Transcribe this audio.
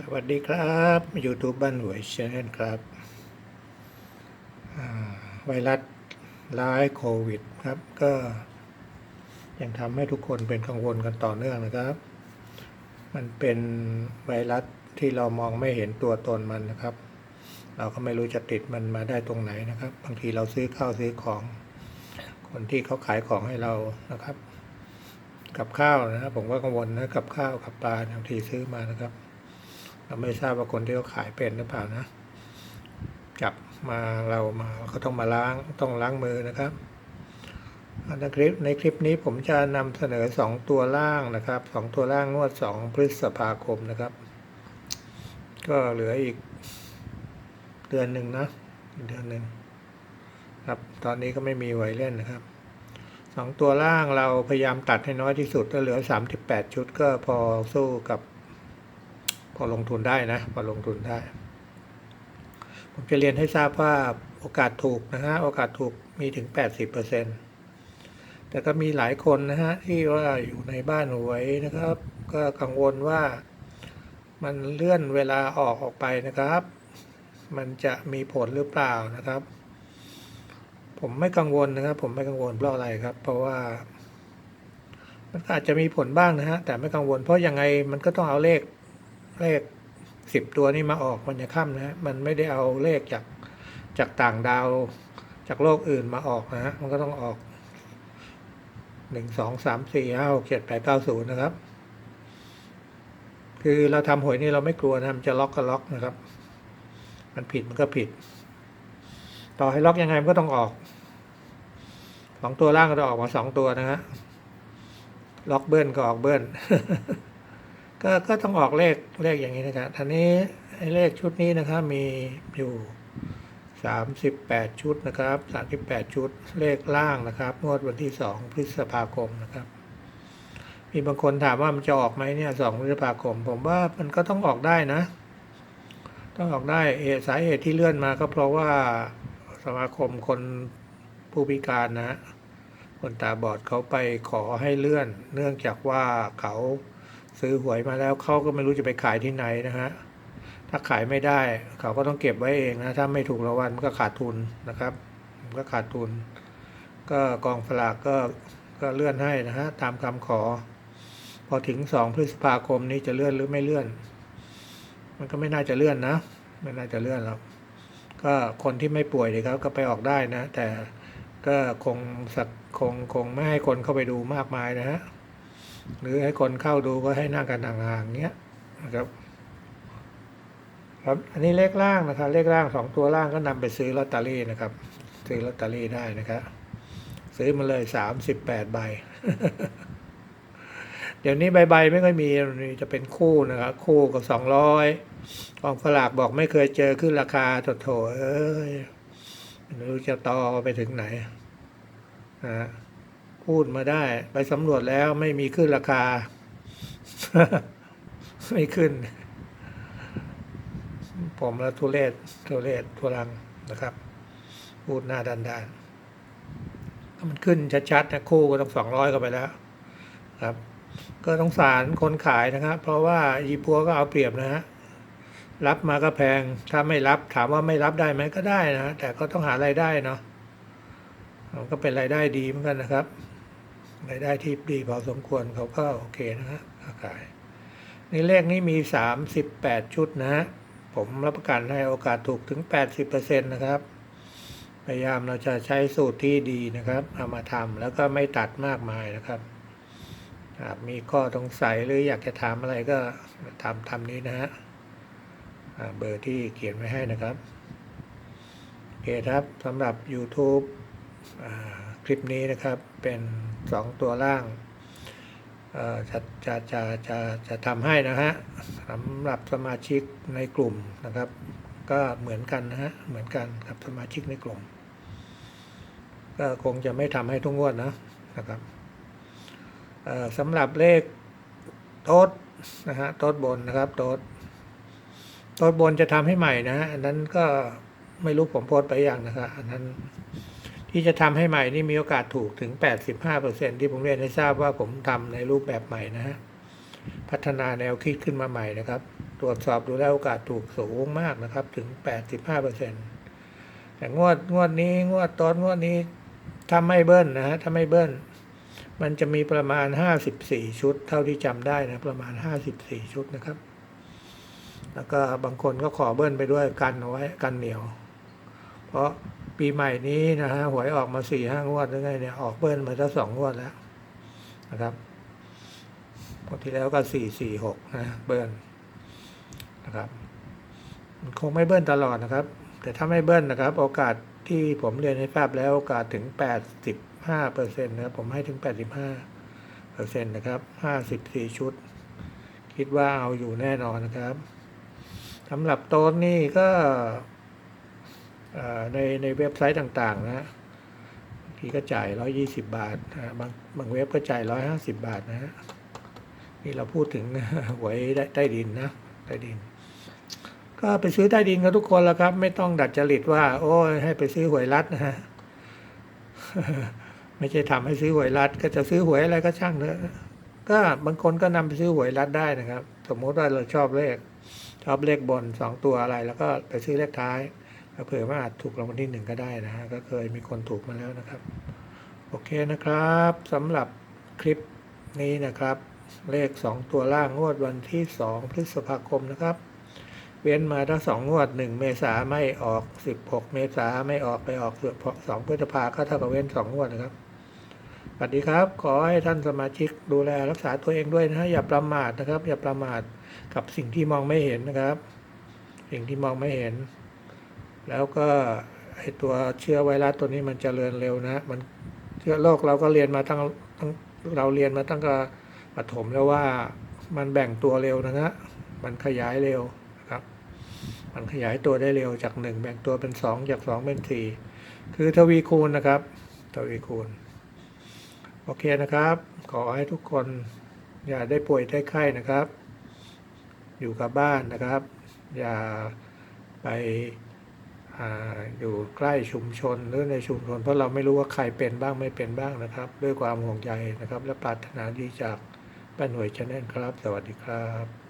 สวัสดีครับ YouTube บ้านหวยชแนลครับไวรัสร้ายโควิดครับก็ยังทำให้ทุกคนเป็นกังวลกันต่อเนื่องนะครับ มันเป็นไวรัสที่เรามองไม่เห็นตัวตนมันนะครับ เราก็ไม่รู้จะติดมันมาได้ตรงไหนนะครับ บางทีเราซื้อข้าวซื้อของ คนที่เขาขายของให้เรานะครับ กับข้าวนะครับผมก็กังวลนะกับข้าวกับปลาบางทีซื้อมานะครับ เราไม่ทราบว่าคนที่เขาขายเป็นหรือเปล่านะ จับมาเรามาก็ต้องมาล้างต้องล้างมือนะครับในคลิปในคลิปนี้ผมจะนำเสนอสองตัวล่างนะครับสองตัวล่างงวดสองพฤษภาคมนะครับ ก็เหลืออีกเดือนหนึ่งนะเดือนหนึ่งครับตอนนี้ก็ไม่มีหวยเล่นนะครับสองตัวล่างเราพยายามตัดให้น้อยที่สุดก็เหลือสามสิบแปดชุดก็พอสู้กับ พอลงทุนได้นะ พอลงทุนได้ ผมจะเรียนให้ทราบว่าโอกาสถูกนะฮะ โอกาสถูกมีถึง 80%แต่ก็มีหลายคนนะฮะ ที่ว่าอยู่ในบ้านหวยนะครับ ก็กังวลว่ามันเลื่อนเวลาออกออกไปนะครับ มันจะมีผลหรือเปล่านะครับ ผมไม่กังวลนะครับ ผมไม่กังวลเพราะอะไรครับ เพราะว่า มันอาจจะมีผลบ้างนะฮะ แต่ไม่กังวล เพราะยังไงมันก็ต้องเอาเลข เลขสิบตัวนี้มาออกมันจะค่ำนะมันไม่ได้เอาเลขจากจากต่างดาวจากโลกอื่นมาออกนะฮะมันก็ต้องออกหนึ่งสองสามสี่ห้าหกเจ็ดแปดเก้าศูนย์นะครับ คือเราทำหวยนี่เราไม่กลัวนะมันจะล็อกก็ล็อกนะครับ มันผิดมันก็ผิด ต่อให้ล็อกยังไงมันก็ต้องออกสองตัวล่างก็ต้องออกมาสองตัวนะฮะล็อกเบิ้ลก็ออกเบิ้ล ก็ก็ต้องออกเลขเลขอย่างนี้นะครับทีนี้ไอ้เลขชุดนี้นะครับมีอยู่สามสิบแปดชุดนะครับสามสิบแปดชุดเลขล่างนะครับงวดวันที่สองพฤษภาคมนะครับ มีบางคนถามว่ามันจะออกไหมเนี่ยสองพฤษภาคม ผมว่ามันก็ต้องออกได้นะ ต้องออกได้เหตุสาเหตุที่เลื่อนมาก็เพราะว่าสมาคมคนผู้พิการนะคนตาบอดเขาไปขอให้เลื่อน เนื่องจากว่าเขา ซื้อหวยมาแล้วเขาก็ไม่รู้จะไปขายที่ไหนนะฮะถ้าขายไม่ได้เขาก็ต้องเก็บไว้เองนะถ้าไม่ถูกรางวัลมันก็ขาดทุนนะครับมันก็ขาดทุน ก็กองสลากก็ก็เลื่อนให้นะฮะตามคำขอ พอถึงสองพฤษภาคมนี้จะเลื่อนหรือไม่เลื่อน มันก็ไม่น่าจะเลื่อนนะไม่น่าจะเลื่อนหรอกก็คนที่ไม่ป่วยเลยครับก็ไปออกได้นะ แต่ก็คงสักคงคงไม่ให้คนเข้าไปดูมากมายนะฮะ หรือให้คนเข้าดูก็ให้นั่งกันห่างๆเงี้ยนะครับครับอันนี้เลขล่างนะครับ เลขล่างสองตัวล่างก็นำไปซื้อลอตเตอรี่นะครับ ซื้อลอตเตอรี่ได้นะครับ ซื้อมาเลยสามสิบแปดใบ เดี๋ยวนี้ใบใบไม่ค่อยมีจะเป็นคู่นะครับ คู่กับสองร้อยกองฝลากบอกไม่เคยเจอขึ้นราคาโถโถเอ้ยไม่รู้จะต่อไปถึงไหนนะฮะ พูดมาได้ ไปสำรวจแล้วไม่มีขึ้นราคา ไม่ขึ้น ผมและทุเรศทุเรศทุรังนะครับ พูดหน้าด้านด้านถ้ามันขึ้นชัดๆนะคู่ก็ต้องสองร้อยก็ไปแล้วครับ ก็ต้องสารคนขายนะครับ เพราะว่ายีพัวก็เอาเปรียบนะฮะรับมาก็แพง ถ้าไม่รับถามว่าไม่รับได้ไหมก็ได้นะ แต่ก็ต้องหารายได้เนาะมันก็เป็นรายได้ดีเหมือนกันนะครับ รายได้ที่ดีพอสมควรเขาก็โอเคนะฮะขายในเลขนี้มี 38 ชุดนะฮะผมรับประกันให้โอกาสถูกถึง 80%นะครับ พยายามเราจะใช้สูตรที่ดีนะครับเอามาทำแล้วก็ไม่ตัดมากมายนะครับหากมีข้อสงสัยหรืออยากจะถามอะไรก็ทำทำนี้นะฮะเบอร์ที่เขียนไว้ให้นะครับโอเคครับสำหรับ YouTube คลิปนี้นะครับเป็น สองตัวล่างจะจะจะจะจะทำให้นะฮะสำหรับสมาชิกในกลุ่มนะครับ ก็เหมือนกันนะฮะเหมือนกันกับสมาชิกในกลุ่ม ก็คงจะไม่ทำให้ทุกงวดนะนะครับสำหรับเลขโต๊ดนะฮะโต๊ดบนนะครับโต๊ดโต๊ดบนจะทำให้ใหม่นะฮะอันนั้นก็ไม่รู้ผมโพสไปอย่างนะครับอันนั้น ที่จะทำให้ใหม่นี่มีโอกาสถูกถึง 85%ที่ผมเรียนให้ทราบว่าผมทำในรูปแบบใหม่นะฮะพัฒนาแนวคิดขึ้นมาใหม่นะครับ ตรวจสอบดูแล้วโอกาสถูกสูงมากนะครับ ถึง 85เปอร์เซ็นแต่งวดงวดนี้งวดตอนงวดนี้ถ้าไม่เบิ้ลนะฮะถ้าไม่เบิ้ลมันจะมีประมาณ 54 ชุด เท่าที่จำได้นะ ประมาณ 54 ชุดนะครับ แล้วก็บางคนก็ขอเบิ้ลไปด้วยกันเอาไว้กันเหนียว เพราะ ปีใหม่นี้นะฮะหวยออกมาสี่ห้างวดหรือไงเนี่ยออกเบิ้ลมาตั้งสองงวดแล้วนะครับงวดที่แล้วก็สี่สี่หกนะเบิ้ลนะครับมันคงไม่เบิ้ลตลอดนะครับ แต่ถ้าไม่เบิ้ลนะครับ โอกาสที่ผมเรียนให้ทราบแล้วโอกาสถึงแปดสิบห้าเปอร์เซ็นต์นะครับผมให้ถึงแปดสิบห้าเปอร์เซ็นต์นะครับห้าสิบสี่ชุด คิดว่าเอาอยู่แน่นอนนะครับสำหรับโต๊ะนี่ก็ ในในเว็บไซต์ต่างๆนะบางทีก็จ่ายร้อยี่สิบาทนะบางบางเว็บก็จ่ายร้อยห้าสิบาทนะฮะนี่เราพูดถึงหวยใต้ดินนะใต้ดิน ก็ไปซื้อใต้ดินกันทุกคนแล้วครับ ไม่ต้องดัดจริตว่า โอ้ยให้ไปซื้อหวยรัดนะฮะไม่ใช่ทำให้ซื้อหวยรัดก็จะซื้อหวยอะไรก็ช่างเถอะก็บางคนก็นำไปซื้อหวยรัดได้นะครับ สมมติว่าเราชอบเลข ชอบเลขบนสองตัวอะไร แล้วก็ไปซื้อเลขท้าย เผื่อว่าอาจถูกรางวัลที่หนึ่งก็ได้นะฮะก็เคยมีคนถูกมาแล้วนะครับ โอเคนะครับสำหรับคลิปนี้นะครับ เลข 2 ตัวล่างงวดวันที่ 2 พฤษภาคมนะครับ เว้นมาทั้งสองงวด 1 เมษาไม่ออก 16 เมษาไม่ออกไปออกเสองพฤษภาก็เท่ากับเว้น2งวดนะครับสวัสดีครับ ขอให้ท่านสมาชิกดูแลรักษาตัวเองด้วยนะฮะอย่าประมาทนะครับ อย่าประมาทกับสิ่งที่มองไม่เห็นนะครับ สิ่งที่มองไม่เห็น แล้วก็ไอตัวเชื้อไวรัสตัวนี้มันจเจริญเร็วนะ มันเชื้อโรคเราก็เรียนมาตั้งตั้งเราเรียนมาตั้งแต่ปฐมแล้วว่ามันแบ่งตัวเร็วนะฮะมันขยายเร็วนะครับ มันขยายตัวได้เร็วจากหนึ่งแบ่งตัวเป็นสองจากสองเป็นสี่คือทวีคูณนะครับ ทวีคูณ โอเคนะครับ ขอให้ทุกคนอย่าได้ป่วยได้ไข้นะครับ อยู่กับบ้านนะครับ อย่าไป อยู่ใกล้ชุมชนหรือในชุมชน เพราะเราไม่รู้ว่าใครเป็นบ้างไม่เป็นบ้างนะครับ ด้วยความห่วงใยนะครับ และปรารถนาดีจากป้าหน่วยชาแนลครับ สวัสดีครับ